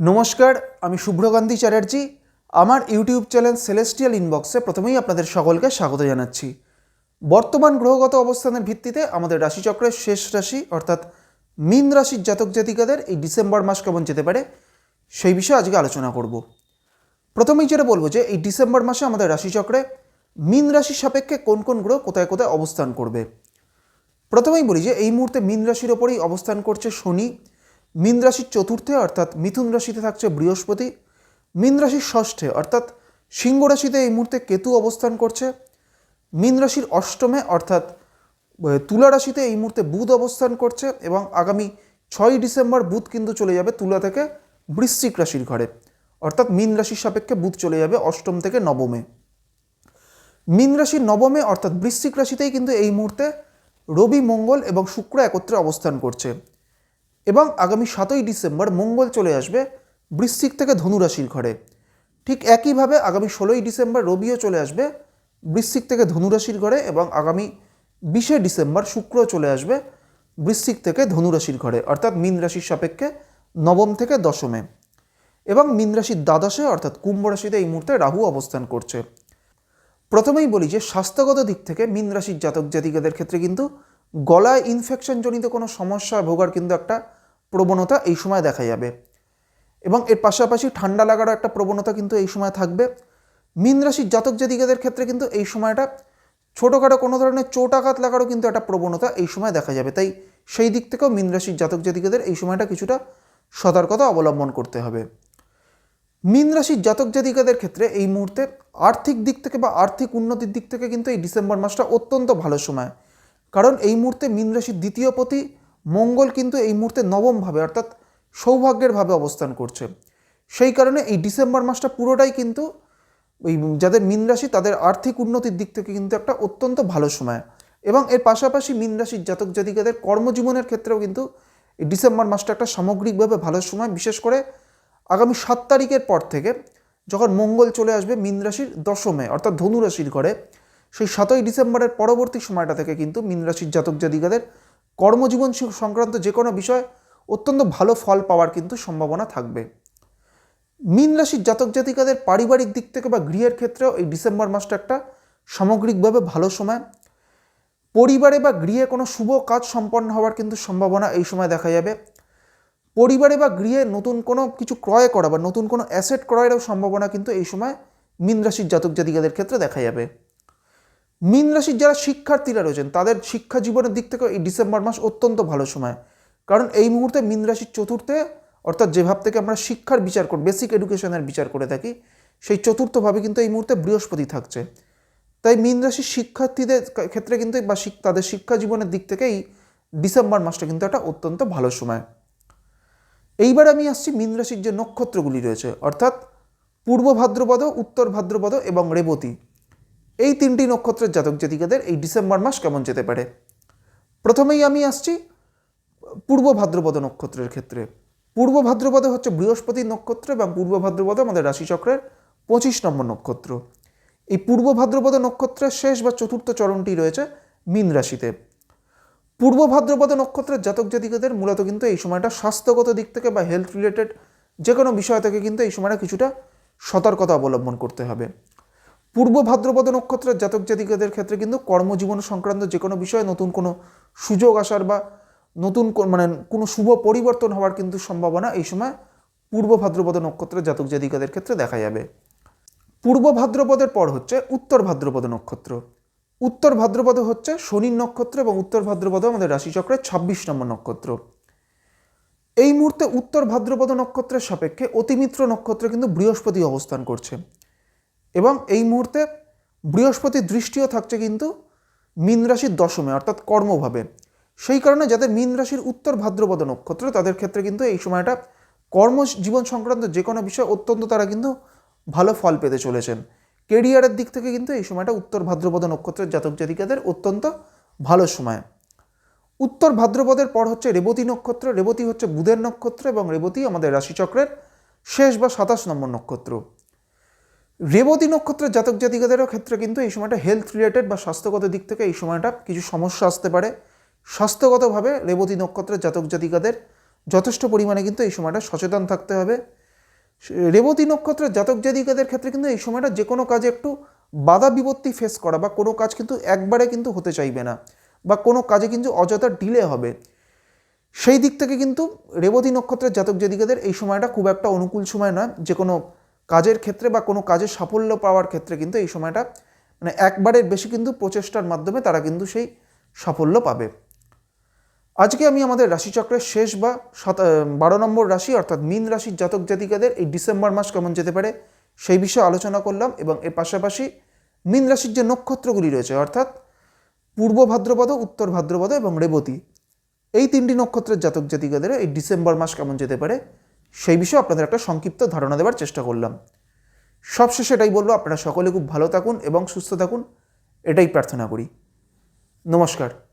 নমস্কার, আমি শুভ্রকান্তি চ্যাটার্জি। আমার ইউটিউব চ্যানেল সেলেস্টিয়াল ইনবক্সে প্রথমেই আপনাদের সকলকে স্বাগত জানাচ্ছি। বর্তমান গ্রহগত অবস্থানের ভিত্তিতে আমাদের রাশিচক্রের শেষ রাশি, অর্থাৎ মীন রাশির জাতক জাতিকাদের এই ডিসেম্বর মাস কেমন যেতে পারে, সেই বিষয়ে আজকে আলোচনা করব। প্রথমেই যেটা বলব যে, এই ডিসেম্বর মাসে আমাদের রাশিচক্রে মীন রাশির সাপেক্ষে কোন কোন গ্রহ কোথায় কোথায় অবস্থান করবে। প্রথমেই বলি যে, এই মুহূর্তে মীন রাশির ওপরেই অবস্থান করছে শনি। মীন রাশির চতুর্থে, অর্থাৎ মিথুন রাশিতে থাকছে বৃহস্পতি, মীন রাশির ষষ্ঠে, অর্থাৎ সিংহ রাশিতে এই মুহূর্তে কেতু অবস্থান করছে, মীন রাশির অষ্টমে, অর্থাৎ তুলা রাশিতে এই মুহূর্তে বুধ অবস্থান করছে এবং আগামী ছয়ই ডিসেম্বর বুধ কিন্তু চলে যাবে তুলা থেকে বৃশ্চিক রাশির ঘরে, অর্থাৎ মীন রাশির সাপেক্ষে বুধ চলে যাবে অষ্টম থেকে নবমে। মীন রাশির নবমে, অর্থাৎ বৃশ্চিক রাশিতেই কিন্তু এই মুহূর্তে রবি, মঙ্গল এবং শুক্র একত্রে অবস্থান করছে। এবং আগামী সাতই ডিসেম্বর মঙ্গল চলে আসবে বৃশ্চিক থেকে ধনুরাশির ঘরে। ঠিক একইভাবে আগামী ষোলোই ডিসেম্বর রবিও চলে আসবে বৃশ্চিক থেকে ধনুরাশির ঘরে এবং আগামী বিশে ডিসেম্বর শুক্র চলে আসবে বৃশ্চিক থেকে ধনুরাশির ঘরে, অর্থাৎ মীন রাশির সাপেক্ষে নবম থেকে দশমে। এবং মীন রাশির দ্বাদশে, অর্থাৎ কুম্ভ রাশিতে এই মুহূর্তে রাহু অবস্থান করছে। প্রথমেই বলি যে, স্বাস্থ্যগত দিক থেকে মীন রাশির জাতক জাতিকাদের ক্ষেত্রে কিন্তু গলায় ইনফেকশনজনিত কোনো সমস্যা, ভোগার কিন্তু একটা প্রবণতা এই সময় দেখা যাবে। এবং এর পাশাপাশি ঠান্ডা লাগারও একটা প্রবণতা কিন্তু এই সময় থাকবে। মীন রাশির জাতক জাতিকাদের ক্ষেত্রে কিন্তু এই সময়টা ছোটোখাটো কোনো ধরনের চোট আঘাত লাগারও কিন্তু একটা প্রবণতা এই সময় দেখা যাবে। তাই সেই দিক থেকেও মীন রাশির জাতক জাতিকাদের এই সময়টা কিছুটা সতর্কতা অবলম্বন করতে হবে। মীন রাশির জাতক জাতিকাদের ক্ষেত্রে এই মুহূর্তে আর্থিক দিক থেকে বা আর্থিক উন্নতির দিক থেকে কিন্তু এই ডিসেম্বর মাসটা অত্যন্ত ভালো সময়। কারণ এই মুহূর্তে মীন রাশির দ্বিতীয় পতি মঙ্গল কিন্তু এই মুহূর্তে নবমভাবে, অর্থাৎ সৌভাগ্যের ভাবে অবস্থান করছে। সেই কারণে এই ডিসেম্বর মাসটা পুরোটাই কিন্তু ওই যাদের মীন রাশি, তাদের আর্থিক উন্নতির দিক থেকে কিন্তু একটা অত্যন্ত ভালো সময়। এবং এর পাশাপাশি মীন রাশির জাতক জাতিকাদের কর্মজীবনের ক্ষেত্রেও কিন্তু এই ডিসেম্বর মাসটা একটা সামগ্রিকভাবে ভালো সময়। বিশেষ করে আগামী সাত তারিখের পর থেকে যখন মঙ্গল চলে আসবে মীন রাশির দশমে, অর্থাৎ ধনু রাশির ঘরে, সেই সাতই ডিসেম্বরের পরবর্তী সময়টা থেকে কিন্তু মীন রাশির জাতক জাতিকাদের কর্মজীবন সংক্রান্ত যে কোনো বিষয় অত্যন্ত ভালো ফল পাওয়ার কিন্তু সম্ভাবনা থাকবে। মীন রাশির জাতক জাতিকাদের পারিবারিক দিক থেকে বা গৃহের ক্ষেত্রেও এই ডিসেম্বর মাসটা একটা সামগ্রিকভাবে ভালো সময়। পরিবারে বা গৃহে কোনো শুভ কাজ সম্পন্ন হওয়ার কিন্তু সম্ভাবনা এই সময় দেখা যাবে। পরিবারে বা গৃহে নতুন কোনো কিছু ক্রয় করা বা নতুন কোনো অ্যাসেট ক্রয়েরও সম্ভাবনা কিন্তু এই সময় মীন রাশির জাতক জাতিকাদের ক্ষেত্রে দেখা যাবে। মীন রাশির যারা শিক্ষার্থীরা রয়েছেন, তাদের শিক্ষা জীবনের দিক থেকে এই ডিসেম্বর মাস অত্যন্ত ভালো সময়। কারণ এই মুহূর্তে মীন রাশির চতুর্থে, অর্থাৎ যে ভাব থেকে আমরা শিক্ষার বিচার করি বেসিক এডুকেশনের বিচার করে থাকি, সেই চতুর্থভাবে কিন্তু এই মুহূর্তে বৃহস্পতি থাকছে। তাই মীন রাশির শিক্ষার্থীদের ক্ষেত্রে কিন্তু বা তাদের শিক্ষা জীবনের দিক থেকে এই ডিসেম্বর মাসটা কিন্তু একটা অত্যন্ত ভালো সময়। এইবার আমি আসছি মীন রাশির যে নক্ষত্রগুলি রয়েছে, অর্থাৎ পূর্ব ভাদ্রপদ, উত্তর ভাদ্রপদ এবং রেবতী। এই তিনটি নক্ষত্রের জাতক জাতিকাদের এই ডিসেম্বর মাস কেমন যেতে পারে? প্রথমেই আমি আসছি পূর্ব ভাদ্রপদ নক্ষত্রের ক্ষেত্রে। পূর্ব ভাদ্রপদ হচ্ছে বৃহস্পতির নক্ষত্র এবং পূর্ব ভাদ্রপদ আমাদের রাশিচক্রের পঁচিশ নম্বর নক্ষত্র। এই পূর্ব ভাদ্রপদ নক্ষত্রের শেষ বা চতুর্থ চরণটি রয়েছে মীন রাশিতে। পূর্ব ভাদ্রপদ নক্ষত্রের জাতক জাতিকাদের মূলত কিন্তু এই সময়টা স্বাস্থ্যগত দিক থেকে বা হেলথ রিলেটেড যে কোনো বিষয় থেকে কিন্তু এই সময়টা কিছুটা সতর্কতা অবলম্বন করতে হবে। পূর্ব ভাদ্রপদ নক্ষত্রের জাতক জাতিকাদের ক্ষেত্রে কিন্তু কর্মজীবন সংক্রান্ত যে কোনো বিষয়ে নতুন কোনো সুযোগ আসার বা নতুন মানে কোনো শুভ পরিবর্তন হওয়ার কিন্তু সম্ভাবনা এই সময় পূর্ব ভাদ্রপদ নক্ষত্রের জাতক জাতিকাদের ক্ষেত্রে দেখা যাবে। পূর্ব ভাদ্রপদের পর হচ্ছে উত্তর ভাদ্রপদ নক্ষত্র। উত্তর ভাদ্রপদ হচ্ছে শনির নক্ষত্র এবং উত্তর ভাদ্রপদ আমাদের রাশিচক্রের ছাব্বিশ নম্বর নক্ষত্র। এই মুহূর্তে উত্তর ভাদ্রপদ নক্ষত্রের সাপেক্ষে অতিমিত্র নক্ষত্রে কিন্তু বৃহস্পতি অবস্থান করছে। এবং এই মুহূর্তে বৃহস্পতির দৃষ্টিও থাকছে কিন্তু মীন রাশির দশমে, অর্থাৎ কর্মভাবে। সেই কারণে যাদের মীন রাশির উত্তর ভাদ্রপদ নক্ষত্র, তাদের ক্ষেত্রে কিন্তু এই সময়টা কর্মজীবন সংক্রান্ত যে কোনো বিষয় অত্যন্ত তারা কিন্তু ভালো ফল পেতে চলেছেন। কেরিয়ারের দিক থেকে কিন্তু এই সময়টা উত্তর ভাদ্রপদ নক্ষত্রের জাতক জাতিকাদের অত্যন্ত ভালো সময়। উত্তর ভাদ্রপদের পর হচ্ছে রেবতী নক্ষত্র, রেবতী হচ্ছে বুধের নক্ষত্র এবং রেবতী আমাদের রাশিচক্রের শেষ বা সাতাশ নম্বর নক্ষত্র। রেবতী নক্ষত্রের জাতক জাতিকাদেরও ক্ষেত্রে কিন্তু এই সময়টা হেলথ রিলেটেড বা স্বাস্থ্যগত দিক থেকে এই সময়টা কিছু সমস্যা আসতে পারে। স্বাস্থ্যগতভাবে রেবতী নক্ষত্রের জাতক জাতিকাদের যথেষ্ট পরিমাণে কিন্তু এই সময়টা সচেতন থাকতে হবে। রেবতী নক্ষত্রের জাতক জাতিকাদের ক্ষেত্রে কিন্তু এই সময়টা যে কোনো কাজে একটু বাধা বিপত্তি ফেস করা বা কোনো কাজ কিন্তু একবারে কিন্তু হতে চাইবে না বা কোনো কাজে কিন্তু অযথা ডিলে হবে। সেই দিক থেকে কিন্তু রেবতী নক্ষত্রের জাতক জাতিকাদের এই সময়টা খুব একটা অনুকূল সময় নয়। যে কোনো কাজের ক্ষেত্রে বা কোনো কাজে সাফল্য পাওয়ার ক্ষেত্রে কিন্তু এই সময়টা মানে একবারের বেশি কিন্তু প্রচেষ্টার মাধ্যমে তারা কিন্তু সেই সাফল্য পাবে। আজকে আমি আমাদের রাশিচক্রের শেষ বা বারো নম্বর রাশি অর্থাৎ মীন রাশির জাতক জাতিকাদের এই ডিসেম্বর মাস কেমন যেতে পারে সেই বিষয়ে আলোচনা করলাম এবং এর পাশাপাশি মীন রাশির যে নক্ষত্রগুলি রয়েছে অর্থাৎ পূর্ব ভাদ্রপদ, উত্তর ভাদ্রপদ এবং রেবতী, এই তিনটি নক্ষত্রের জাতক জাতিকাদের এই ডিসেম্বর মাস কেমন যেতে পারে সেই বিষয়ে আপনাদের একটা সংক্ষিপ্ত ধারণা দেওয়ার চেষ্টা করলাম। সবশেষে এটাই বলব, আপনারা সকলে খুব ভালো থাকুন এবং সুস্থ থাকুন, এটাই প্রার্থনা করি। নমস্কার।